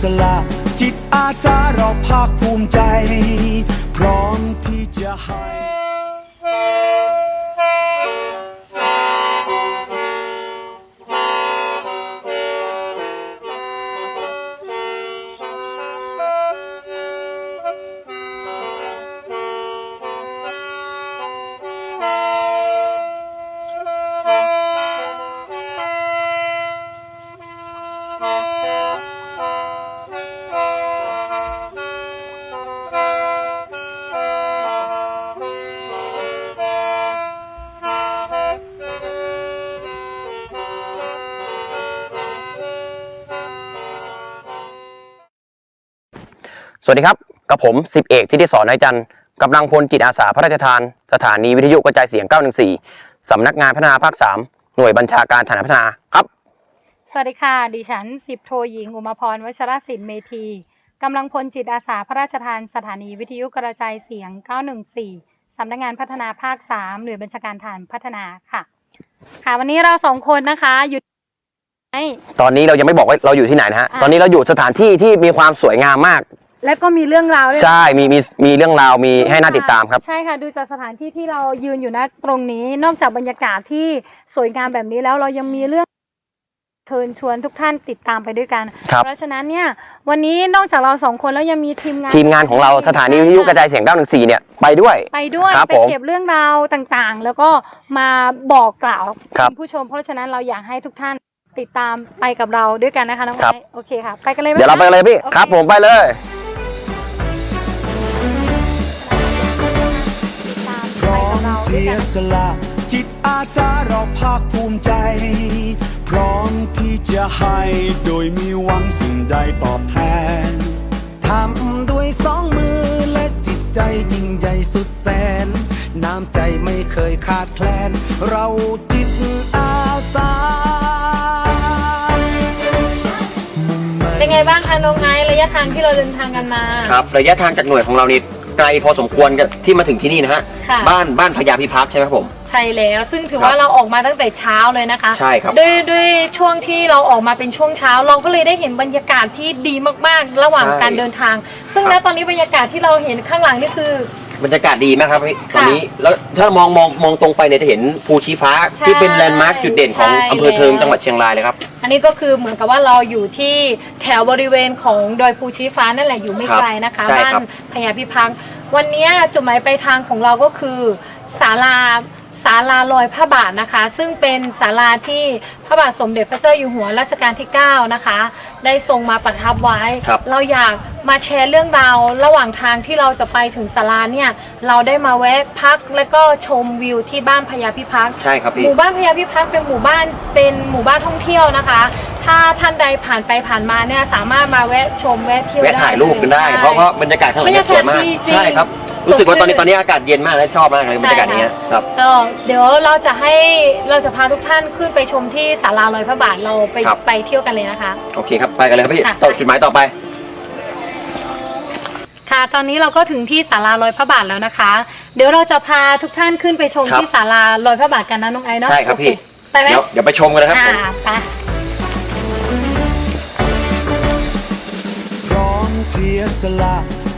สละ จิตอาสาเราภาคภูมิใจ พร้อมที่จะให้ วัสดีครับ กับผมสิบเอกทิติสอนนายจันทร์กำลังพลจิตอาสาพระราชทาน สถานีวิทยุกระจายเสียง 914 สำนักงานพัฒนาภาค 3 หน่วยบัญชาการฐานพัฒนาครับ สวัสดีค่ะ ดิฉันสิบโทหญิงอุมาพรวัชรศิลป์เมธีกำลังพลจิตอาสาพระราชทาน สถานีวิทยุกระจายเสียง 914 สำนักงานพัฒนาภาค 3 หน่วยบัญชาการฐานพัฒนาค่ะ ค่ะ วันนี้เราสองคนนะคะอยู่ในตอนนี้เรายังไม่บอกว่าเราอยู่ที่ไหนนะฮะอะตอนนี้เราอยู่สถานที่ที่มีความสวยงามมาก และก็มีเรื่องราวด้วยใช่ มีมีมีเรื่องราวมีให้น่าติดตามครับ ใช่ค่ะดูจากสถานที่ที่เรายืนอยู่นะตรงนี้นอกจากบรรยากาศที่สวยงามแบบนี้แล้วเรายังมีเรื่องเชิญชวนทุกท่านติดตามไปด้วยกัน ครับ เพราะฉะนั้นเนี่ยวันนี้นอกจากเราสองคนแล้วยังมีทีมงานทีมงานของเราสถานีวิทยุกระจายเสียง914เนี่ยไปด้วย ไปด้วยครับไปผมเก็บเรื่องราวต่างๆ แล้วก็มาบอกกล่าวครับ ณผู้ชม เพราะฉะนั้นเราอยากให้ทุกท่านติดตามไปกับเราด้วยกันนะคะน้องครับไม้โอเคค่ะ ไปกันเลยไหมเดี๋ยวเราไปคะ เลยพี่ โอเครับผมไปเลย เราด้วเสียยกันสละจิตอาสาเราภาคภูมิใจ พร้อมที่จะให้โดยมีหวังสิ่งใดตอบแทนทำด้วยสองมือและจิตใจยิ่งใหญ่สุดแสน น้ำใจไม่เคยขาดแคลน เราจิตอาสามุ่งมั่นเป็นไงบ้างคะน้องไม้ระยะทางที่เราเดินทางกันมา ครับ ระยะทางจากหน่วยของเรานี่ ไกลพอสมควรกับที่มาถึงที่นี่นะฮะค่ะ บ้านบ้านพญาพิพัฒน์ใช่ไหมครับผม ใช่แล้วซึ่งถือครับว่าเราออกมาตั้งแต่เช้าเลยนะคะใช่ครับด้วยด้วยช่วงที่เราออกมาเป็นช่วงเช้า เราก็เลยได้เห็นบรรยากาศที่ดีมากๆ ระหว่างใช่การเดินทาง ซึ่งครัณบตอนนี้บรรยากาศที่เราเห็นข้างหลังนี่คือ บรรยากาศดีมากครับพี่ตค่ะอนนี้แล้วถ้ามองมองมองตรงไปเนี่ยจะเห็นภูชีฟ้าใช่ที่เป็นแลนด์มาร์คจุดเด่นของใช่อำเภอเทิงแล้ว จังหวัดเชียงรายเลยครับ อันนี้ก็คือเหมือนกับว่าเราอยู่ที่แถวบริเวณของดอยภูชีฟ้านั่นแหละอยู่ไม่ครับไกลนะคะใช่บ้าครันบพญาพิพักษ์วันนี้จุดหมายปลายทางของเราก็คือศาลาศาลาลอยพระบาทนะคะ ซึ่งเป็นศาลาที่พระบาทสมเด็จพระเจ้าอยู่หัวรัชกาลที่ 9 นะคะ ได้ทรงมาประทับไว้ ครับเราอยากมาแชร์เรื่องราวระหว่างทางที่เราจะไปถึงศาลาเนี่ย เราได้มาแวะพักและก็ชมวิวที่บ้านพญาพิพักษ์ ใช่ครับหพี่มู่บ้านพญาพิพัฒน์เป็นหมู่บ้านเป็นหมู่บ้านท่องเที่ยวนะคะ ถ้าท่านใดผ่านไปผ่านมาเนี่ยสามารถมาแวะชมแวะเที่ยวแวะได้ถ่ายรูปกันได้ ใช่ เพราะเพราะบรรยากาศข้างหลังเนี่ยสวยมาก บรรยากาศดีจริง ใช่ครับ รู้สึกว่าตอนนี้สดชื่นตอนนี้อากาศเย็นมากและชอบมากเลยบรรยากาศอย่างเงี้ยครับ ก็เดี๋ยวเราจะให้เราจะพาทุกท่านขึ้นไปชมที่ศาลาลอยพระบาทเราไปครับ ไปเที่ยวกันเลยนะคะ โอเคครับไปกันเลยครับพี่ค่ะ ต่อจุดหมายต่อไป ค่ะตอนนี้เราก็ถึงที่ศาลาลอยพระบาทแล้วนะคะ เดี๋ยวเราจะพาทุกท่านขึ้นไปชมครับที่ศาลาลอยพระบาทกันนะน้องไอซ์เนาะใช่ครับพี่ โอเไปไหมเดี๋ยวเดี๋ยวไปชมกันเลยครับอ่าผมไปพร้อมเสียสละ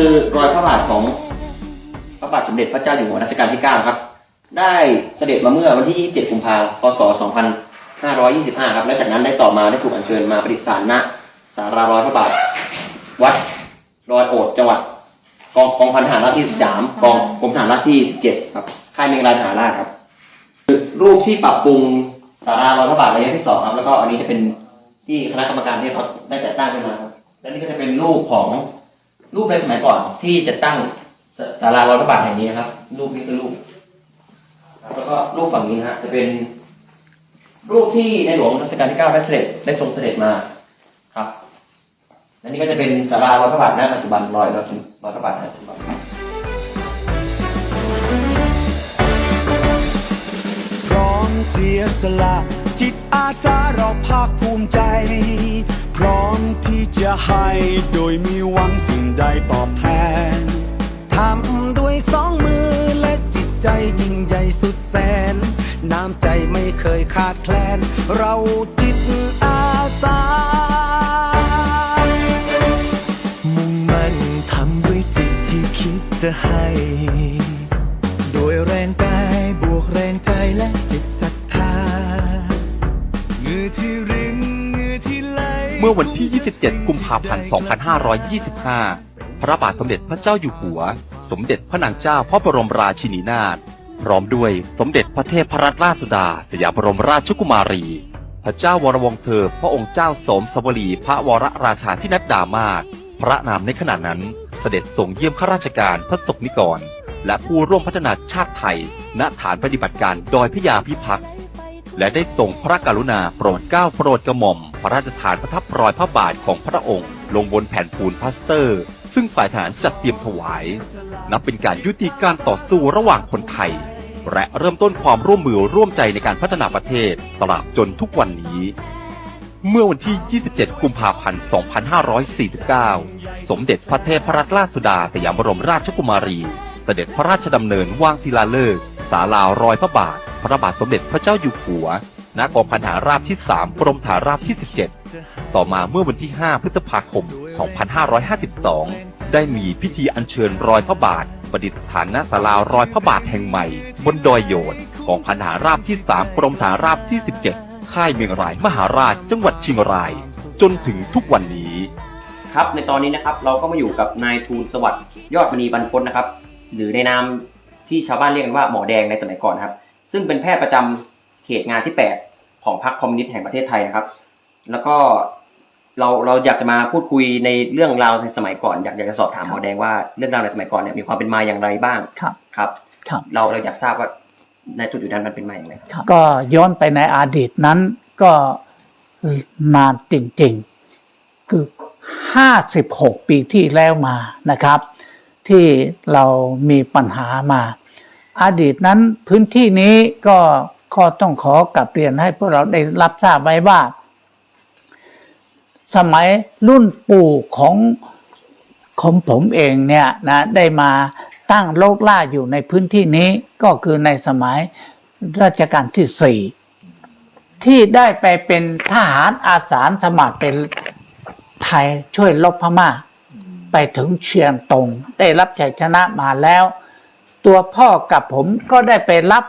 คือรอยพระบาทของพระบาทสมเด็จพระเจ้าอยู่หัวรัชกาลที่ 9 ครับ ได้เสด็จมาเมื่อวันที่ 27 กุมภาพันธ์ พศ 2525 ครับ และจากนั้นได้ต่อมาได้ถูกอัญเชิญมาประดิษฐานณศาลารอยพระบาท วัดรอยโอดจังหวัดกองกองพันทหารราบที่สามกองกรมทหารราบที่สิบเจ็ดครับ ค่ายเมงรายทหารราบครับรูปที่ปรับปรุงสารารอยพระบาทระยะที่สองครับ แล้วก็อันนี้จะเป็นที่คณะกรรมการที่เขาได้จัดตั้งขึ้นมาครับและนี่ก็จะเป็นรูปของ รูปในสมัยก่อนที่จะตั้งสศาลารอยพระบาทแห่งนี้ครับ รูปนี้คือรูปแล้วก็รูปฝั่งนี้นะฮะจะเป็น รูปที่ในหลวงรัชกาลที่เก้าได้เสด็จได้ทรงเสด็จมาครับและนี่ก็จะเป็นสารารอยพระบาทณปัจจุบันรอยรอยรอยพระบาทณปัจจุบันพร้อมเสียสละจิตอาสาเราภาคภูมิใจ พร้อมที่จะให้โดยมีหวังสิ่งใดตอบแทน ทำด้วยสองมือและจิตใจยิ่งใหญ่สุดแสน น้ำใจไม่เคยขาดแคลน เราจิตอาสา มุ่งมั่นทำด้วยจิตที่คิดจะให้ โดยแรงกายบวกแรงใจและจิตศรัทธาเหงื่อที่เหงื่อที่ไหล เมื่อวันที่ 27 กุมภาพันธ์ 2525 พระบาทสมเด็จพระเจ้าอยู่หัว สมเด็จพระนางเจ้าพระบรมราชินีนาถ พร้อมด้วยสมเด็จพระเทพรัตนราชสุดา สยามบรมราชกุมารี พระเจ้าวรวงเธอ พระองค์เจ้าสมสวรีพระวรราชาธินัดดามาศพระนามในขณะนั้นเสด็จส่งเยี่ยมข้าราชการพระสกนิกร และผู้ร่วมพัฒนาชาติไทย ณฐานปฏิบัติการดอยพระยาพิพักษ์ และได้ทรงพระกรุณาโปรดเกล้าโปรดกระหม่อม พระราชทานประทับรอยพระบาทของพระองค์ ลงบนแผ่นปูนพลาสเตอร์ ซึ่งฝ่ายทหารจัดเตรียมถวาย นับเป็นการยุติการต่อสู้ระหว่างคนไทย และเริ่มต้นความร่วมมือร่วมใจในการพัฒนาประเทศตราบจนทุกวันนี้ เมื่อวันที่ 27 กุมภาพันธ์ 2549 สมเด็จพระเทพรัตนราชสุดาสยามบรมราชกุมารีเสด็จพระราชดำเนินวางศิลาฤกษ์ ศาลารอยพระบาท พระบาทสมเด็จพระเจ้าอยู่หัวณกองพันฐาราบที่ 3 กรมฐานราบที่ 17 ต่อมาเมื่อวันที่ 5 พฤษภาคม 2552 ได้มีพิธีอัญเชิญรอยพระบาท ประดิษฐานณศาลารอยพระบาทแห่งใหม่ บนดอยโยนกองพันฐาราบที่ 3 กรมฐานราบที่ 17 ค่ายเมียงรายมหาราช จังหวัดเชียงราย จนถึงทุกวันนี้ ครับในตอนนี้นะครับเราก็มาอยู่กับนายทูลสวัสดิ์ยอดมณีบรรพตนะครับ หรือในนาม ที่ชาวบ้านเรียกกันว่าหมอแดงในสมัยก่อนนะครับ ซึ่งเป็นแพทย์ประจำเขตงานที่ 8 ของพรรคคอมมิวนิสต์แห่งประเทศไทยนะครับ แล้วก็เราเราอยากจะมาพูดคุยในเรื่องราวในสมัยก่อน อยากอยากจะสอบถามหมอแดงว่าเรื่องราวในสมัยก่อนเนี่ยมีความเป็นมาอย่างไรบ้างครับครับครับเราเราอยากทราบว่าในจุดจุดๆนั้นมันเป็นมาอย่างไรครับก็ย้อนไปในอดีตนั้นก็นานจริงๆ คือ 56 ปีที่แล้วมานะครับ ที่เรามีปัญหามา อดีตนั้นพื้นที่นี้ก็ก็ต้องขอกลับเรียนให้พวกเราได้รับทราบไว้ว่า สมัยรุ่นปู่ของของผมเองเนี่ยนะได้มาตั้งโลกล่าอยู่ในพื้นที่นี้ก็คือในสมัยรัชกาลที่สี่ที่ได้ไปเป็นทหารอาสาสมัครเป็นไทยช่วยลบพม่า ไปถึงเชียงตง ได้รับชัยชนะมาแล้ว ตัวพ่อกับผมก็ได้ไปรับ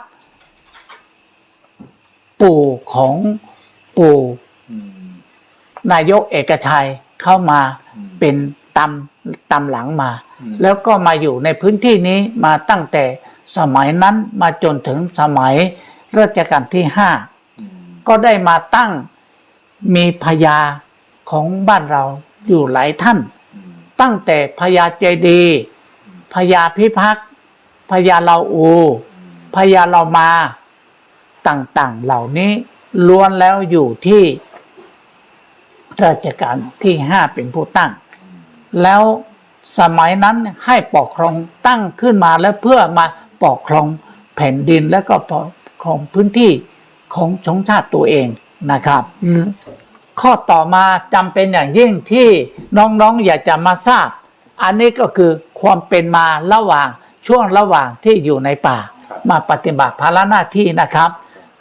ปู่ของปู่นายกเอกชัยเข้ามาเป็นตำตำหลังมา แล้วก็มาอยู่ในพื้นที่นี้มาตั้งแต่สมัยนั้นมาจนถึงสมัยรัชกาลที่ห้าก็ได้มาตั้งมีพญาของบ้านเราอยู่หลายท่าน ตั้งแต่พญาเจดีพญาพิพักษ์พญาเราอูพญาเรามาต่างๆเหล่านี้ล้วนแล้วอยู่ที่ราชการที่ห้าเป็นผู้ตั้ง แล้วสมัยนั้นให้ปกครองตั้งขึ้นมาแล้วเพื่อมาปกครองแผ่นดินแล้วก็ปกครองพื้นที่ของชนชาติตัวเองนะครับ ข้อต่อมาจำเป็นอย่างยิ่งที่น้องๆอยากจะมาทราบ อันนี้ก็คือความเป็นมาระหว่างช่วงระหว่างที่อยู่ในป่า มาปฏิบัติภาระหน้าที่นะครับ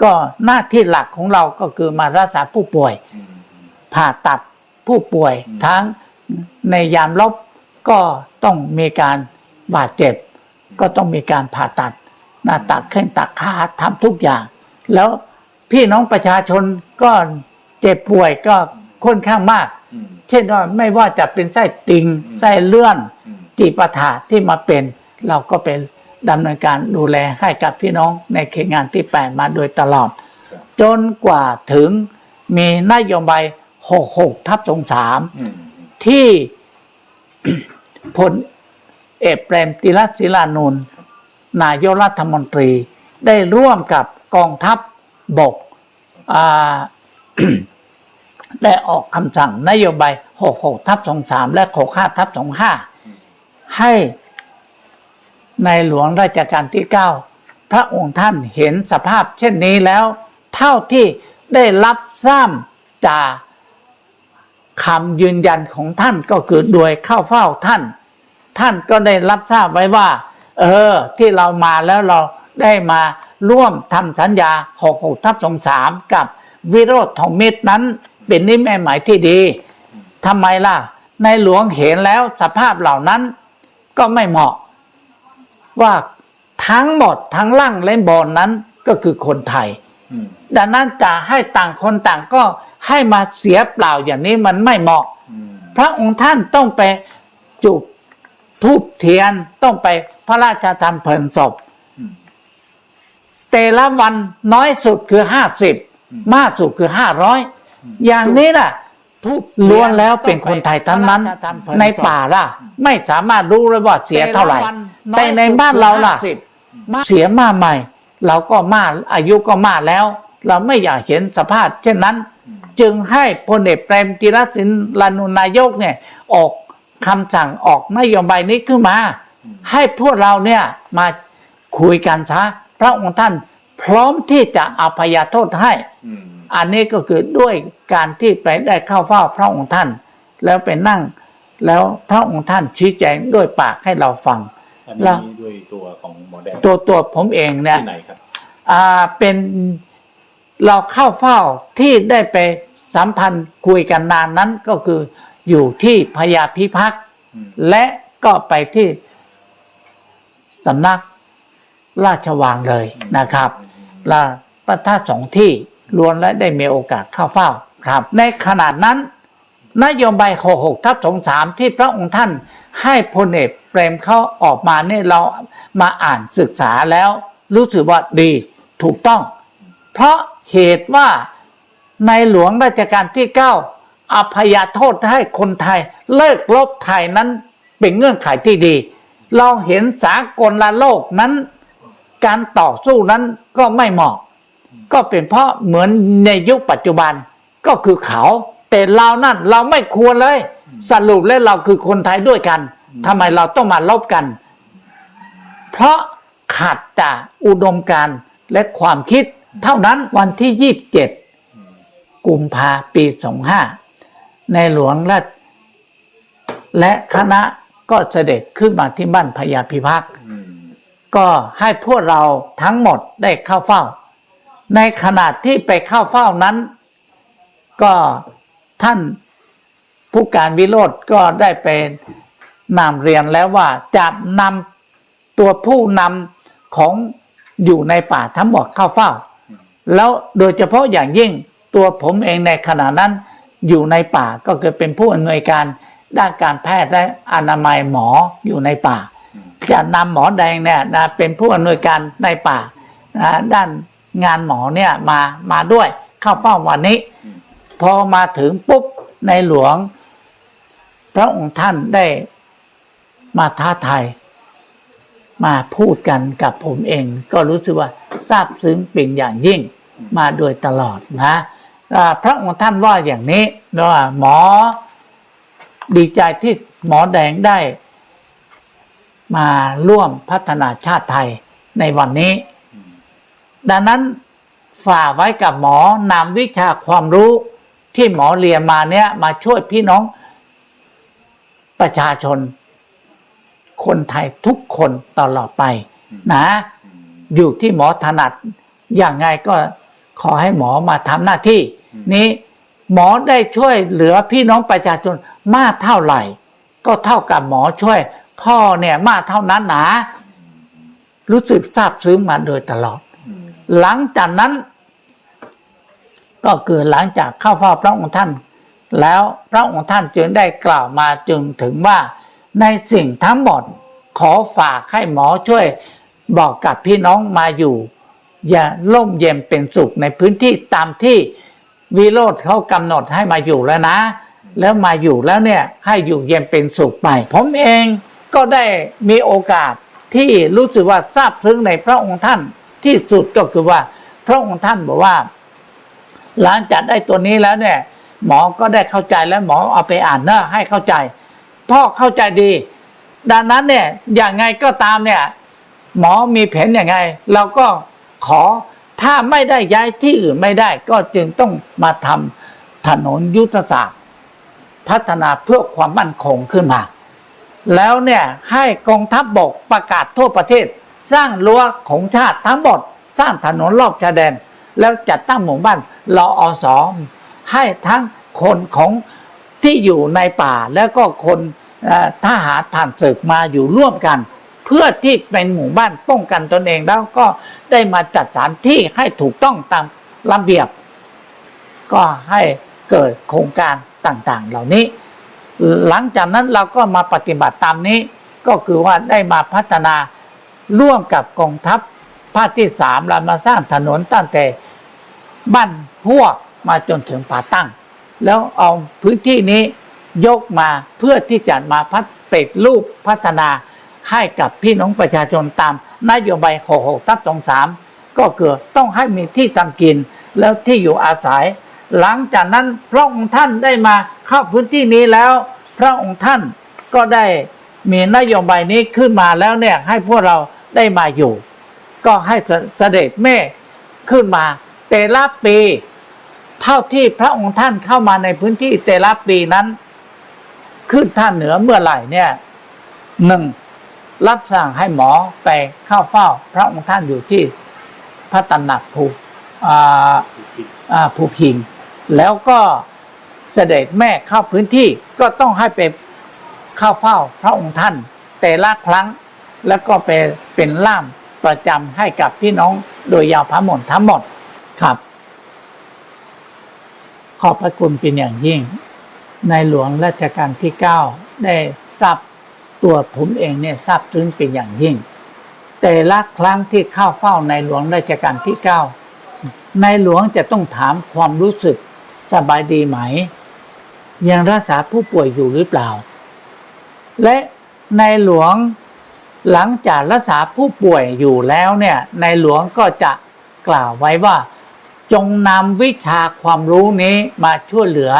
ก็หน้าที่หลักของเราก็คือมารักษาผู้ป่วย ผ่าตัดผู้ป่วยทั้งในยามลบก็ต้องมีการบาดเจ็บ ก็ต้องมีการผ่าตัด หน้าตักแข้งตักขาทำทุกอย่าง แล้วพี่น้องประชาชนก็ เจ็บป่วยก็ค่อนข้างมาก เช่นว่าไม่ว่าจะเป็นไส้ติ่งไส้เลื่อนจีปาถาที่มาเป็น เราก็เป็นดำเนินการดูแลให้กับพี่น้องในเขตงานที่แปดมาโดยตลอด จนกว่าถึงมีนโยบาย66ทับสงสามที่พลเอกเปรมติรศิลานนท์นายกรัฐมนตรี ได้ร่วมกับกองทัพบกอ่า ได้ออกคำสั่งนโยบาย 66 ทับ 23 และ 65 ทับ 25 ให้ในหลวงราชการที่ 9 พระองค์ท่านเห็นสภาพเช่นนี้แล้ว เท่าที่ได้รับทราบจากคำยืนยันของท่านก็คือโดยเข้าเฝ้าท่าน ท่านก็ได้รับทราบไว้ว่า เออ ที่เรามาแล้วเราได้มาร่วมทำสัญญา 66 ทับ 23 กับ วิโรธทองมิตรนั้น เป็นนิมิตหมายที่ดีทำไมล่ะ ในหลวงเห็นแล้วสภาพเหล่านั้นก็ไม่เหมาะ ว่าทั้งหมดทั้งล่างและบนนั้นก็คือคนไทยดังนั้นจะให้ต่างคนต่างก็ให้มาเสียเปล่าอย่างนี้มันไม่เหมาะ พระองค์ท่านต้องไปจุดทูบเทียนต้องไปพระราชทานเพลิงศพ แต่ละวันน้อยสุดคือห้าสิบ มากสุดคือห้าร้อยอย่างนี้ล่ะทุกล้วนแล้วเป็นคนไทยทั้งนั้น ในป่าล่ะ ไม่สามารถรู้เลยว่าเสียเท่าไหร่ แต่ในบ้านเราล่ะเสียมากใหม่ เราก็มากอายุก็มากแล้ว เราไม่อยากเห็นสภาพ เช่นนั้น จึงให้พลเอกเปรมติรสินลานุนายกเนี่ย ออกคำสั่งออกนโยบายนี้ขึ้นมา ให้พวกเราเนี่ยมาคุยกันซะพระองค์ท่านพ ร้อมที่จะอภัยโทษให้ อันนี้ก็คือด้วยการที่ไปได้เข้าเฝ้าพระองค์ท่าน แล้วไปนั่ง แล้วพระองค์ท่านชี้แจงด้วยปากให้เราฟังอันแล้นี้วด้วยตัวของหมอแดงตัวตัวผมเองเนี่ยที่ไหนครับอ่าเป็นเราเข้าเฝ้าที่ได้ไปสัมพันธ์คุยกันนานนั้นก็คืออยู่ที่พญาพิพักษ์อืมและก็ไปที่สำนักราชวังเลยนะครับแลาประทัสองที่ล้วนและได้มีโอกาสเข้าเฝ้าครับ ในขนาดนั้น นโยบาย66ทับ23ที่พระองค์ท่านให้พลเอกเปรมเขาออกมาเนี่ยเรามาอ่านศึกษาแล้ว รู้สึกว่าดีถูกต้อง เพราะเหตุว่าในหลวงราชการที่9อภัยโทษให้คนไทย เลิกลบไทยนั้นเป็นเงื่อนไขที่ดี เราเห็นสากลละโลกนั้น การต่อสู้นั้นก็ไม่เหมาะ ก็เป็นเพราะเหมือนในยุคปัจจุบันก็คือเขา แต่เรานั่นเราไม่ควรเลย สรุปแล้วเราคือคนไทยด้วยกันทำไมเราต้องมาลบกัน เพราะขาดจากอุดมการณ์และความคิด เท่านั้นวันที่27กุมภาปี25ในหลวงและและคณะก็เสด็จขึ้นมาที่บ้านพญาพิพักษ์ ก็ให้พวกเราทั้งหมดได้เข้าเฝ้า ในขณะที่ไปเข้าเฝ้านั้น ก็ท่านผู้การวิโรธก็ได้เป็นนำเรียนแล้วว่าจะนำตัวผู้นำของอยู่ในป่าทั้งหมดเข้าเฝ้า แล้วโดยเฉพาะอย่างยิ่งตัวผมเองในขณะนั้นอยู่ในป่าก็คือเป็นผู้อำนวยการด้านการแพทย์และอนามัยหมออยู่ในป่า จะนำหมอแดงเนี่ยนะเป็นผู้อำนวยการในป่านะด้านงานหมอเนี่ยมามาด้วยเข้าเฝ้าวันนี้ พอมาถึงปุ๊บในหลวง พระองค์ท่านได้มาท้าทายมาพูดกันกับผมเอง ก็รู้สึกว่าซาบซึ้งเป็นอย่างยิ่งมาโดยตลอดนะอ่าพระองค์ท่านว่าอย่างนี้ว่าหมอดีใจที่หมอแดงได้ มาร่วมพัฒนาชาติไทยในวันนี้ ดังนั้นฝากไว้กับหมอนำวิชาความรู้ที่หมอเรียนมาเนี่ยมาช่วยพี่น้องประชาชน คนไทยทุกคนตลอดไป นะ อยู่ที่หมอถนัดอย่างไงก็ขอให้หมอมาทำหน้าที่ นี้หมอได้ช่วยเหลือพี่น้องประชาชนมากเท่าไหร่ ก็เท่ากับหมอช่วย พ่อเนี่ยมากเท่านั้นหนารู้สึกซาบซึ้งมาโดยตลอด หลังจากนั้น ก็คือหลังจากเข้าเฝ้าพระองค์ท่าน แล้วพระองค์ท่านจึงได้กล่าวมาจึงถึงว่าในสิ่งทั้งหมดขอฝากให้หมอช่วยบอกกับพี่น้องมาอยู่ อย่าล่มเย็นเป็นสุขในพื้นที่ตามที่วิโรธเขากำหนดให้มาอยู่แล้วนะ แล้วมาอยู่แล้วเนี่ยให้อยู่เย็นเป็นสุขไปผมเอง ก็ได้มีโอกาสที่รู้สึกว่าซาบซึ้งในพระองค์ท่านที่สุดก็คือว่า พระองค์ท่านบอกว่า หลังจากได้ตัวนี้แล้วเนี่ย หมอก็ได้เข้าใจแล้วหมอเอาไปอ่านเนอะให้เข้าใจ พ่อเข้าใจดี ดังนั้นเนี่ยอย่างไงก็ตามเนี่ย หมอมีแผนอย่างไง เราก็ขอถ้าไม่ได้ย้ายที่อื่นไม่ได้ ก็จึงต้องมาทำถนนยุทธศาสตร์ พัฒนาเพื่อความมั่นคงขึ้นมา แล้วเนี่ยให้กองทัพบบกประกาศทั่วประเทศ สร้างรั้วของชาติทั้งหมดสร้างถนนรอบชายแดน แล้วจัดตั้งหมู่บ้านรออสอให้ทั้งคนของที่อยู่ในป่าแล้วก็คนทหารผ่านศึกมาอยู่ร่วมกัน เพื่อที่เป็นหมู่บ้านป้องกันตนเองแล้วก็ได้มาจัดสถานที่ให้ถูกต้องตามระเบียบ ก็ให้เกิดโครงการต่างๆ เหล่านี้ หลังจากนั้นเราก็มาปฏิบัติตามนี้ ก็คือว่าได้มาพัฒนาร่วมกับกองทัพภาคที่สามเรามาสร้างถนนตั้งแต่บ้านพวกมาจนถึงป่าตั้ง แล้วเอาพื้นที่นี้ยกมาเพื่อที่จะมาพัฒเป็ดรูปพัฒนาให้กับพี่น้องประชาชนตามนโยบายหกหกทับสองสามก็คือต้องให้มีที่ทำกินแล้วที่อยู่อาศัย หลังจากนั้นพระองค์ท่านได้มา เข้าพื้นที่นี้แล้ว พระองค์ท่านก็ได้มีนโยบายนี้ขึ้นมาแล้วเนี่ยให้พวกเราได้มาอยู่ ก็ให้เสเสด็จแม่ขึ้นมา แต่ละปี เท่าที่พระองค์ท่านเข้ามาในพื้นที่แต่ละปีนั้น ขึ้นท่านเหนือเมื่อไหร่เนี่ยหนึ่งรับสั่งให้หมอไปเข้าเฝ้า พระองค์ท่านอยู่ที่พระตำหนักภูภูพิง แล้วก็ สด็จแม่เข้าพื้นที่ก็ต้องให้ไปเข้าเฝ้าพระองค์ท่าน แต่ละครั้งแล้วก็เป็นเป็นล่ามประจำให้กับพี่น้องโดยยาวพระหมนทั้งหมดครับ ขอบพระคุณเป็นอย่างยิ่ง ในหลวงรัชกาลที่เก้าได้ทราบตัวผมเองเนี่ยทราบซึ้งเป็นอย่างยิ่ง แต่ละครั้งที่เข้าเฝ้าในหลวงรัชกาลที่เก้าในหลวงจะต้องถามความรู้สึกสบายดีไหม ยังรักษาผู้ป่วยอยู่หรือเปล่า และในหลวงหลังจากรักษาผู้ป่วยอยู่แล้วเนี่ยในหลวงก็จะกล่าวไว้ว่า จงนำวิชาความรู้นี้มาช่วยเหลือ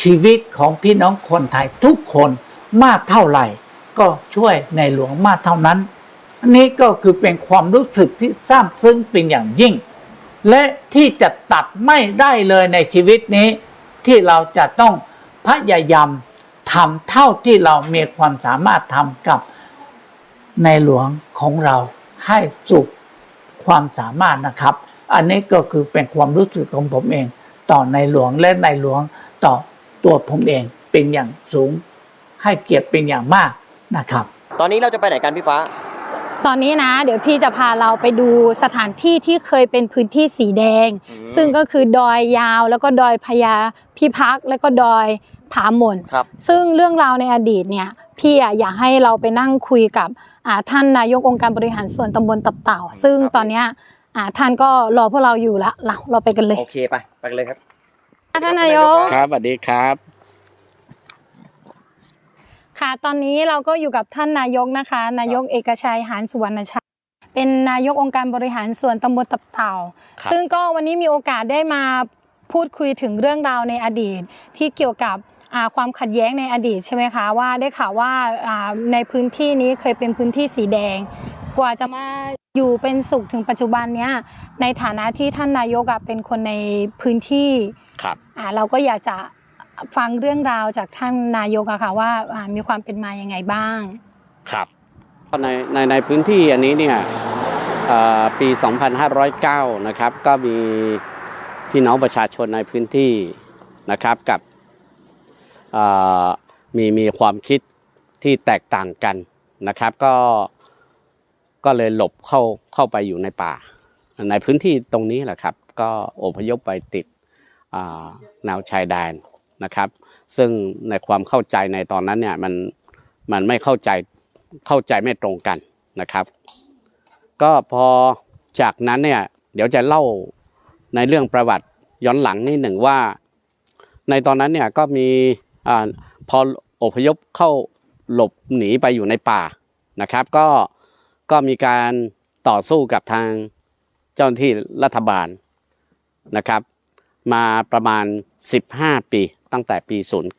ชีวิตของพี่น้องคนไทยทุกคนมากเท่าไหร่ ก็ช่วยในหลวงมากเท่านั้น อันนี้ก็คือเป็นความรู้สึกที่ซาบซึ้งเป็นอย่างยิ่ง และที่จะตัดไม่ได้เลยในชีวิตนี้ ที่เราจะต้อง ยายามทำเท่าที่เรามีความสามารถทำกับในหลวงของเราให้สุดความสามารถนะครับ อันนี้ก็คือเป็นความรู้สึกของผมเอง ต่อในหลวงและในหลวงต่อตัวผมเองเป็นอย่างสูง ให้เกียรติเป็นอย่างมากนะครับ ตอนนี้เราจะไปไหนกันพี่ฟ้า ตอนนี้นะ เดี๋ยวพี่จะพาเราไปดูสถานที่ที่เคยเป็นพื้นที่สีแดงอืมซึ่งก็คือดอยยาวแล้วก็ดอยพญาพิพักษ์แล้วก็ดอยผาหมนครับซึ่งเรื่องราวในอดีตเนี่ยพี่อะอยากให้เราไปนั่งคุยกับอ่าท่านนายกองค์การบริหารส่วนตำบลตับเต่า ซึ่งครับตอนเนี้ยอ่าท่านก็รอพวกเราอยู่ละเราเราไปกันเลย โอเคไปไปกันเลยครับท่านนายกครับสวัสดีครับ ค่ะ ตอนนี้เราก็อยู่กับท่านนายกนะคะ นายกเอกชัยหานสุวรรณชัยเป็นนายกองค์การบริหารส่วนตำบลตับเต่าครับซึ่งก็วันนี้มีโอกาสได้มาพูดคุยถึงเรื่องราวในอดีต ที่เกี่ยวกับอ่าความขัดแย้งในอดีตใช่ไหมคะว่าได้ข่าวว่าอ่าในพื้นที่นี้เคยเป็นพื้นที่สีแดง กว่าจะมาอยู่เป็นสุขถึงปัจจุบันเนี้ยในฐานะที่ท่านนายกอะเป็นคนในพื้นที่ครับอ่าเราก็อยากจะ ฟังเรื่องราวจากท่านนายกอะค่ะว่ามีความเป็นมายังไงบ้าง ครับในในในพื้นที่อันนี้เนี่ยเอ่อปี 2509 นะครับ ก็มีพี่น้องประชาชนในพื้นที่นะครับกับมีมีความคิดที่แตกต่างกันนะครับ ก็ก็เลยหลบเข้าเข้าไปอยู่ในป่า ในพื้นที่ตรงนี้แหละครับ ก็อพยพไปติดแนวชายแดน นะครับ ซึ่งในความเข้าใจในตอนนั้นเนี่ยมันมันไม่เข้าใจเข้าใจไม่ตรงกันนะครับ ก็พอจากนั้นเนี่ยเดี๋ยวจะเล่าในเรื่องประวัติย้อนหลังนิดหนึ่งว่า ในตอนนั้นเนี่ยก็มีอาพออพยพเข้าหลบหนีไปอยู่ในป่านะครับ ก็ก็มีการต่อสู้กับทางเจ้าหน้าที่รัฐบาลนะครับ มาประมาณ 15 ปี ตั้งแต่ปี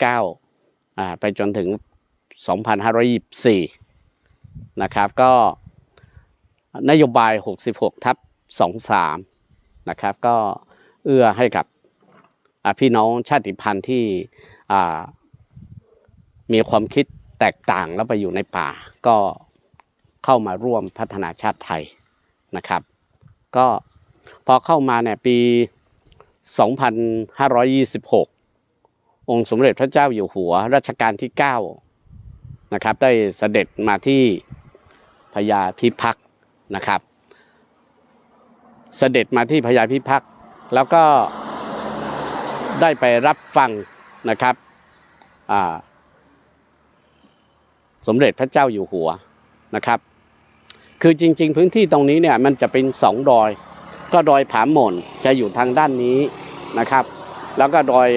09อ่าไปจนถึง 2524 นะครับ ก็นโยบาย 66 ทับ 23 นะครับ ก็เอื้อให้กับพี่น้องชาติพันธุ์ที่มีความคิดแตกต่างแล้วไปอยู่ในป่า ก็เข้ามาร่วมพัฒนาชาติไทยนะครับ ก็พอเข้ามาเนี่ยปี 2526 องค์สมเด็จพระเจ้าอยู่หัวรัชกาลที่9นะครับได้เสด็จมาที่พญาพิพักษ์นะครับ เสด็จมาที่พญาพิพักษ์แล้วก็ได้ไปรับฟังนะครับสมเด็จพระเจ้าอยู่หัวนะครับ คือจริง ๆ พื้นที่ตรงนี้เนี่ยมันจะเป็นสองดอย ก็ดอยผาหม่นจะอยู่ทางด้านนี้นะครับ แล้วก็ดอย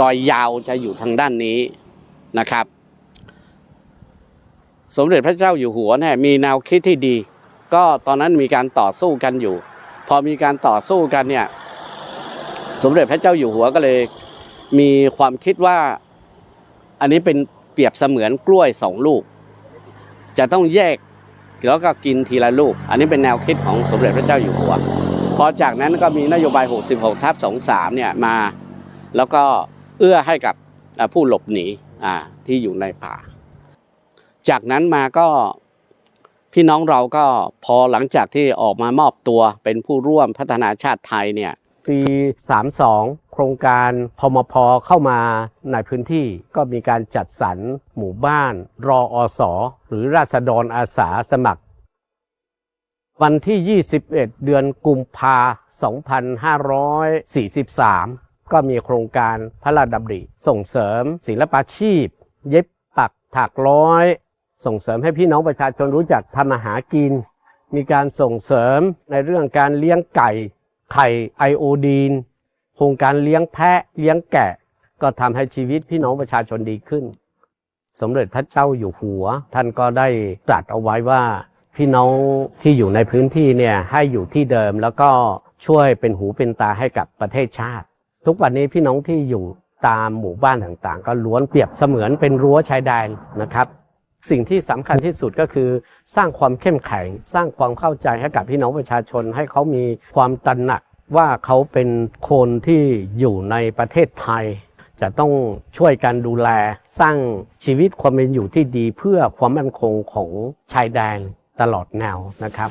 ดอยยาวจะอยู่ทางด้านนี้นะครับ สมเด็จพระเจ้าอยู่หัวเนี่ยมีแนวคิดที่ดี ก็ตอนนั้นมีการต่อสู้กันอยู่ พอมีการต่อสู้กันเนี่ยสมเด็จพระเจ้าอยู่หัวก็เลย มีความคิดว่าอันนี้เป็นเปรียบเสมือนกล้วยสองลูก จะต้องแยกแล้วก็กินทีละลูก อันนี้เป็นแนวคิดของสมเด็จพระเจ้าอยู่หัว พอจากนั้นก็มีนโยบาย 66 ทับ 23 เนี่ยมา แล้วก็เอื้อให้กับผู้หลบหนีที่อยู่ในป่า จากนั้นมาก็พี่น้องเราก็พอหลังจากที่ออกมามอบตัวเป็นผู้ร่วมพัฒนาชาติไทยเนี่ยปี 32 โครงการพมพเข้ามาในพื้นที่ก็มีการจัดสรรหมู่บ้าน รออสอหรือราษฎรอาสาสมัคร วันที่ 21 เดือนกุมภา 2543 ก็มีโครงการพระราชดำริ ส่งเสริมศิลปาชีพ เย็บปักถักร้อย ส่งเสริมให้พี่น้องประชาชนรู้จักทำอาหากิน มีการส่งเสริมในเรื่องการเลี้ยงไก่ ไข่ไอโอดีน โครงการเลี้ยงแพะเลี้ยงแกะ ก็ทำให้ชีวิตพี่น้องประชาชนดีขึ้น สมเด็จพระเจ้าอยู่หัว ท่านก็ได้ตรัสเอาไว้ว่าพี่น้องที่อยู่ในพื้นที่เนี่ยให้อยู่ที่เดิมแล้วก็ช่วยเป็นหูเป็นตาให้กับประเทศชาติ ทุกวันนี้พี่น้องที่อยู่ตามหมู่บ้านต่างๆ ก็ล้วนเปรียบเสมือนเป็นรั้วชายแดนนะครับ สิ่งที่สำคัญที่สุดก็คือ สร้างความเข้มแข็ง สร้างความเข้าใจให้กับพี่น้องประชาชน ให้เขามีความตระหนักว่าเขาเป็นคนที่อยู่ในประเทศไทย จะต้องช่วยกันดูแล สร้างชีวิตความเป็นอยู่ที่ดีเพื่อความมั่นคงของชายแดนตลอดแนวนะครับ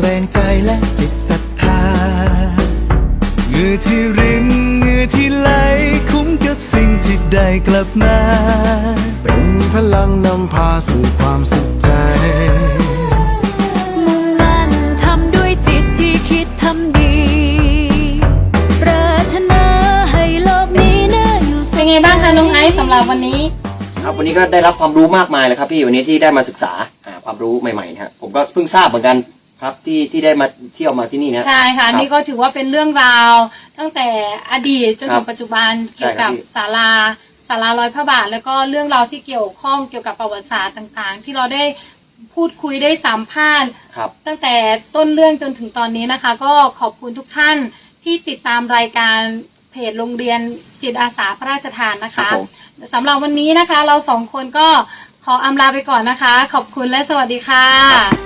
แรงใจและจิตศรัทธาเหงื่อที่รินเหงื่อที่ไหลคุ้มกับสิ่งที่ได้กลับมา เป็นพลังนำพาสู่ความสุขใจมุ่งมั่นทำด้วยจิตที่คิดทำดีปรารถนาให้โลกนี้น่าอยู่สดเป็นไงบ้างคะน้องไอซ์สำหรับวันนี้ ครับวันนี้ก็ได้รับความรู้มากมายเลยครับพี่วันนี้ที่ได้มาศึกษาอ่าความรู้ใหม่ๆนะฮะผมก็เพิ่งทราบเหมือนกัน ครับที่ที่ได้มาเที่ยวมาที่นี่นะ ใช่ค่ะรับนี่ก็ถือว่าเป็นเรื่องราว ตั้งแต่อดีตจนครัถึบงปัจจุบันใช่เกี่ยวกับครับพี่ศาลาศาลาร้อยพระบาท แล้วก็เรื่องราวที่เกี่ยวข้องเกี่ยวกับประวัติศาสตร์ต่างๆ ที่เราได้พูดคุยได้สัมภาษณ์ครับตั้งแต่ต้นเรื่องจนถึงตอนนี้นะคะ ก็ขอบคุณทุกท่านที่ติดตามรายการเพจโรงเรียนจิตอาสาพระราชทานนะครัคะบผมสำหรับวันนี้นะคะ เราสองคนก็ขออำลาไปก่อนนะคะ ขอบคุณและสวัสดีค่ะ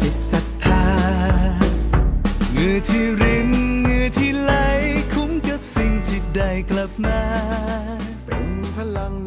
ที่รินเหงื่อที่ไหลคุ้มกับสิ่งที่ได้กลับมา เป็นพลัง